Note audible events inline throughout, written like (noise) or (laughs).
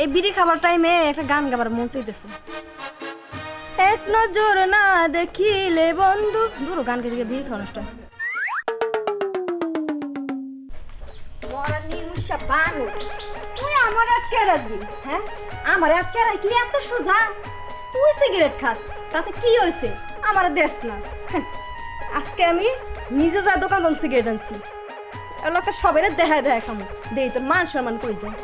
এই বিড়ি খাবার টাইমে একটা গান গাবার মন চাইতেছে। এক নজর না দেখিলে বন্ধু। দূর গান বিড়ি নষ্ট তুই হ্যাঁ? খাস তাতে কি হয়েছে? আমার না। হ্যাঁ, আজকে আমি নিজে যা দোকান আনছি দেখা দেখা খামো। দেই তোর মান সম্মান কই যায়।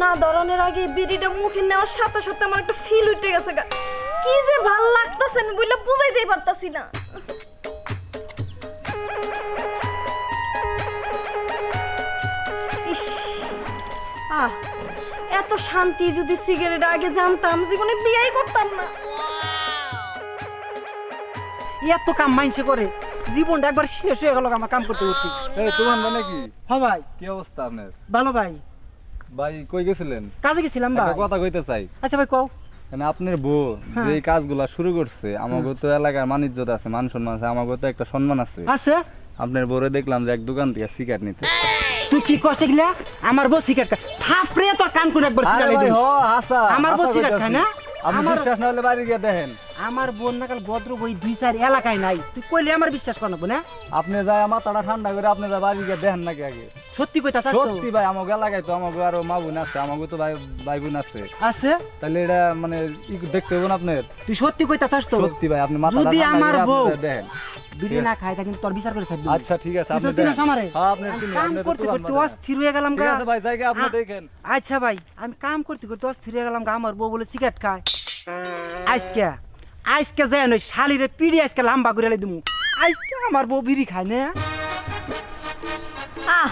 না ধরনের আগে বিড়িটা মুখে নেওয়ার সাথে সাথে আমার একটা ফিল উঠে গেছে গা। কি যে ভালো লাগতেছে আমি বললে বুঝাইতেই পারতাছি না। ইস আহ এত শান্তি যদি সিগারেট আগে জানতাম জীবনে বিয়াই করতাম না। এত কাম মাইনসে করে জীবনটা একবার শেষ হয়ে গেল আমার কাম করতে করতে। এই তোমার মানে কি? হ্যাঁ ভাই। কি অবস্থা আপনার? ভালো ভাই। ভাই কই গেছিলেন? কাজে গেছিলাম একটা ভাই। কথা কইতে চাই। আচ্ছা ভাই কও। মানে আপনার বউ হ্যাঁ। যে কাজগুলা শুরু করছে আমাকে তো এলাকার আছে মান সম্মান আছে আমাকে তো একটা সম্মান আছে। আছে? আপনার বউরে দেখলাম যে এক দোকান থেকে সিগারেট নিতে। তুই কি কষ্ট গিলা আমার বউ সিগারেট খায় থাপড়ে তোর কান করে একবার ভাই, হ, আমার বউ সিগারেট খায় না? আমার- বিশ্বাস না হলে বাড়ি গিয়ে দেখেন। আমার বোন নাকাল ভদ্র বই দুই চার এলাকায় নাই। তুই কইলে আমার বিশ্বাস কর না? আপনি যায় মাথাটা ঠান্ডা করে আপনি যা বাড়ি গিয়ে দেখেন নাকি আগে। সত্যি কইতা চাস সত্যি ভাই আমাকে এলাকায় তো আমাকে আরও মা বোন আছে আমাকে তো ভাই ভাই বোন আছে। আছে? তাহলে এটা মানে দেখতে হবে না আপনার? তুই সত্যি কইতা চাস তো? সত্যি ভাই আপনি মাথাটা যদি আমার বউ দেখেন বিড়ি না খায় তা কিন্তু তোর বিচার করে ছাড়বি আচ্ছা ঠিক আছে আপনি দেখেন। আমারে? হ্যাঁ আপনি চিনি, কাম করতে করতে। অস্থির হয়ে গেলাম ঠিক গা। আছে ভাই জায়গা আপনি দেখেন। আচ্ছা ভাই আমি কাম করতে করতে অস্থির হয়ে গেলাম গা, আমার বউ বলে সিগারেট খায়। আজকে। আজকে যায় নই শালিরে পিড়ি আজকে লম্বা করে দিমু। আজকে আমার বউ বিড়ি খায় না। আহ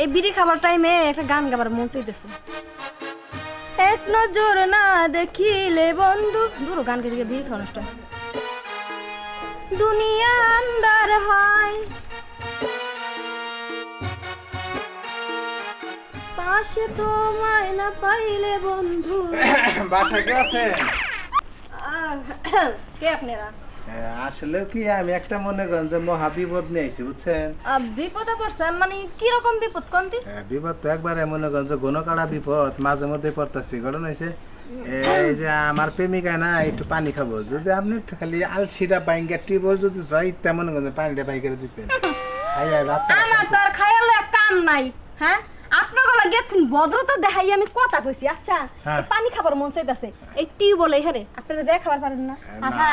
এই বিড়ি খাবার টাইমে একটা গান গাবার মন চাইতেছে। এক নজর না দেখিলে বন্ধু দূর গান দিকে বিড়ি খাওয়া নষ্ট দুনিয়া আন্দার হয়। পাশে তোমায় না পাইলে বন্ধু। (coughs) বাসায় কে আছেন? কে আপনারা? হ্যাঁ, আসলে কি আমি একটা মনে করেন যে মহা বিপদ নিয়ে আইছি বুঝছেন? বিপদে পড়ছেন মানে কি রকম বিপদ কোনটি হ্যাঁ, বিপদ তো একবারে মনে করেন যে ঘন কাড়া বিপদ মাঝে মধ্যে পড়তেছি ঘটনা হয়েছে এই যে আমার প্রেমিকা না একটু পানি খাব যদি আপনি খালি আলসিরা বাইঙ্গা টিবল যদি যাই তেমন মনে পানিটা বাই করে দিতেন (laughs) আমার তো আর খায়ালে কাম নাই হ্যাঁ? গেছেন ভদ্রতা দেখাই আমি কথা কইছি আচ্ছা? হ্যাঁ। পানি খাবার মন চাইতাছে। এই টিউবওয়েল এখানে আপনারা যা খাবার পারেন না। আহা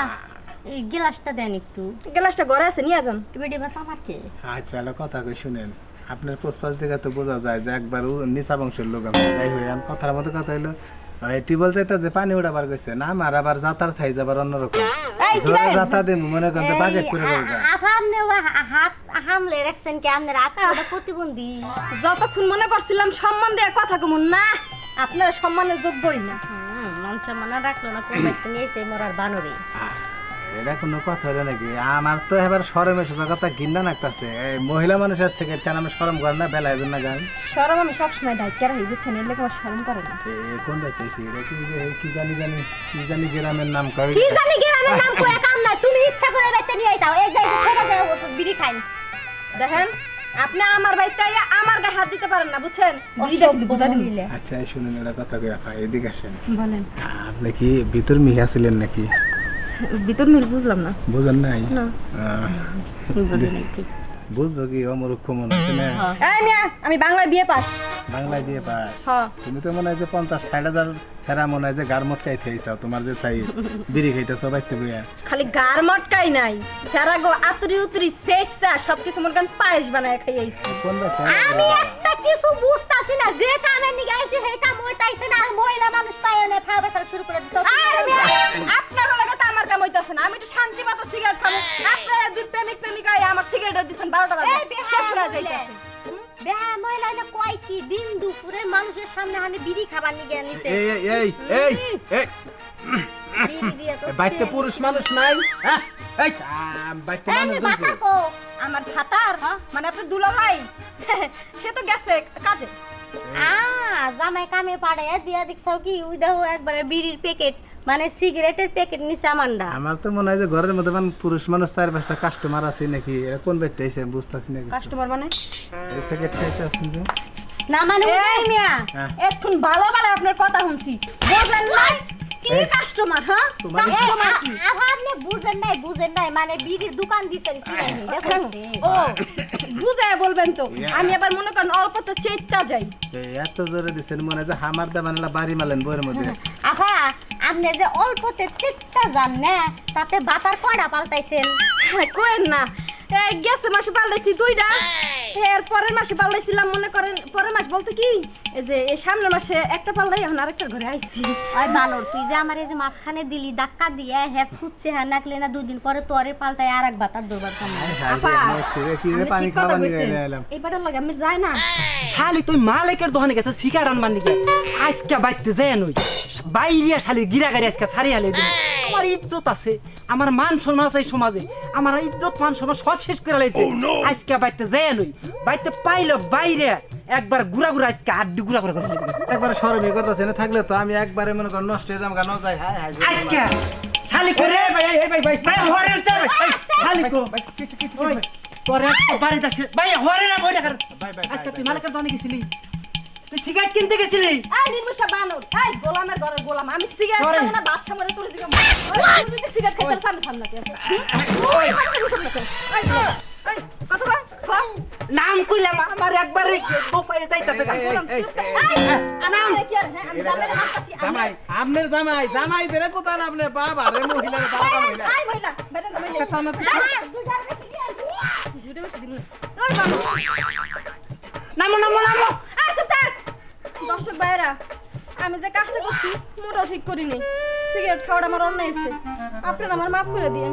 এই গ্লাসটা দেন একটু। গ্লাসটা ঘরে আছে নিয়ে যান। বাস আমার কে? আচ্ছা কথা কই শুনেন। আপনার পোষপাশ দেখে তো বোঝা যায় যে একবার নিচা বংশের লোক আপনি যাই হই আর কথার মতো কথা হইল। এই টিউবওয়েল চাইতে যে পানি উঠাবার গেছে না আমার আবার যাতার সাইজ আবার অন্যরকম। জোরে দেন? যাতা দেব মনে করেন যে বাগেট করে দেবো। আপনি হাত হামলে রাখছেন কি আপনার ওটা প্রতিবন্ধী যতক্ষণ মনে করছিলাম সম্মান দেওয়ার কথা কমুন না আপনারা সম্মানের যোগ্যই না মন সম্মান রাখল না কোন ব্যক্তি নিয়েছে মরার বানরে এটা কোনো কথা হলো নাকি? আমার তো এবার সরমে সোজা কথা ঘিন্না লাগতেছে। মহিলা মানুষের থেকে কেন আমি সরম করে না বেলা না গান? সরম আমি সবসময় দায়িত্ব রাখি বুঝছেন? এর লেগে আমার সরম করে না। এ কোন এটা কি যে কি জানি জানি কি জানি গ্রামের নাম কই কি জানি গ্রামের নাম কাম না তুমি ইচ্ছা করে বাইতে নিয়ে আইতাও। এই যে সেটা বিড়ি খাই। দেখেন আপনি আমার বাড়িতে আমার গায়ে হাত দিতে পারেন না বুঝছেন। আচ্ছা শুনুন এটা কথা কই আপা এদিকে আসেন। বলেন। আপনি কি ভিতর মিহিয়া ছিলেন নাকি? ভিতর মিল বুঝলাম না। বুঝেন নাই? না। আহ, বুঝি বুঝব কি অমরুক্ষ মনে হয়। আমি বাংলায় বিয়ে পাস। বাংলায় দিয়ে পাস? হ্যাঁ। তুমি তো মনে হয় যে পঞ্চাশ ষাট হাজার সেরা মনে হয় যে গারমট খাইতে আইসাও তোমার যে সাইজ বিড়ি খাইতেছো বাইতে বইয়া। খালি গার মটকাই নাই সারা গো আতুরি উতুরি শেষা সবকিছু মনে করেন পায়েস বানায় খাই আইছি। আমি একটা কিছু বুঝতাছি না না কয় কি দিন দুপুরে মানুষের সামনে হানি বিড়ি খাবার নিয়ে নিছে এই এই এই এই বাইতে পুরুষ মানুষ নাই? হ্যাঁ? এই বাইতে মানুষ আমার ভাতার মানে আপনার দুলা ভাই? (laughs) সে তো গেছে কাজে। আ জামাই কামে পাড়ে দিয়া দেখছাও কি? ওই দেখো একবারে বিড়ির প্যাকেট মানে সিগারেটের প্যাকেট নিছে আমান্ডা আমার তো মনে হয় যে ঘরের মধ্যে মানে পুরুষ মানুষ চার পাঁচটা কাস্টমার আছে নাকি? এরা কোন ব্যক্তি আছে আমি বুঝতেছি না। কাস্টমার মানে? এই সিগারেট খাইতে আসছেন যে। না মানে এই মিয়া হ্যাঁ। এখন ভালো ভালো আপনার কথা শুনছি। বুঝলেন না? কি কাস্টমার হ্যাঁ? কাস্টমার কি? আপনি বুঝেন নাই বুঝেন নাই। মানে বিড়ির দোকান দিছেন কি এটা (laughs) ও বুঝায় বলবেন তো। আমি আবার মনে করেন অল্পতে চেষ্টা যাই। এত জোরে দিচ্ছেন মনে হয় যে হামার দা বানালা বাড়ি মালেন বইয়ের মধ্যে। আফা আপনি যে অল্পতে তিক্তা যান না তাতে বাতার কয়টা পাল্টাইছেন? কয়েন কোয়েন না। এই গেছে মাসে পাল্টাইছি দুইটা এর পরের মাসে পাল্টাইছিলাম মনে করেন পরের মাস বলতে কি? যে এই সামনের মাসে একটা পাল্টাই এখন আরেকটা ঘরে আইছি। ওই বানর তুই যে আমার এই যে মাঝখানে দিলি ধাক্কা দিয়ে হ্যাঁ ছুটছে হ্যাঁ নাকলে না দুই দিন পরে তোরে পাল্টায় আর এক বাতার দুবার কামড় আপা, রে, মরছি রে, কি রে আপনি পানি ঠিক কথা খাওয়া নিয়ে কইছেন। এলাম এইবারের লগে আমি যাই না। শালি তুই মালিকের দোকানে গেছে সিগারেট আনবার নিকে আজকে বাইতে যায় নই। বাইরিয়া শালি গিরা গাড়ি আজকে সারি হালে আমার ইজ্জত আছে আমার মান সম্মান আছে এই সমাজে। আমার ইজ্জত মান সম্মান সব শেষ করে লাইছে আজকে বাইতে যায় নই। বাইতে পাইলো বাইরে একবার গুড়া গুড়া আজকে আড্ডি গুড়া গুড়া করে দিবে। একবার সরমি করতেছে না থাকলে তো আমি একবারে মনে কর নষ্ট হয়ে যাম গানো যাই হায় হায় আজকে শালি করে ভাই এই ভাই ভাই ভাই। হরেন চাই শালি কো ওই, তোর একটা বাড়ি দাসে ভাই হরে না বই দেখার ভাই, ভাই, আজকে তুই ভাই, মালিকের দোকানে গেছিলি? তুই সিগারেট কিনতে গেছিলি? এই নির্মুষা বানর। এই গোলামের ঘরের গোলাম। আমি সিগারেট। খাব না ভাত খাব না তোর জিগা তুই যদি সিগারেট খাইতে সামনে সামনে নাম কইলাম আমার একবারে যাইতাছে জামাই আপনার জামাই জামাই দেরে কোথায় আপনি বাবা রে মহিলা। নামো নামো নামো। দর্শক ভাইরা আমি যে কাজটা করছি মোটাও ঠিক করিনি। সিগারেট খাওয়াটা আমার অন্যায় হয়েছে। আপনারা আমার মাফ করে দিন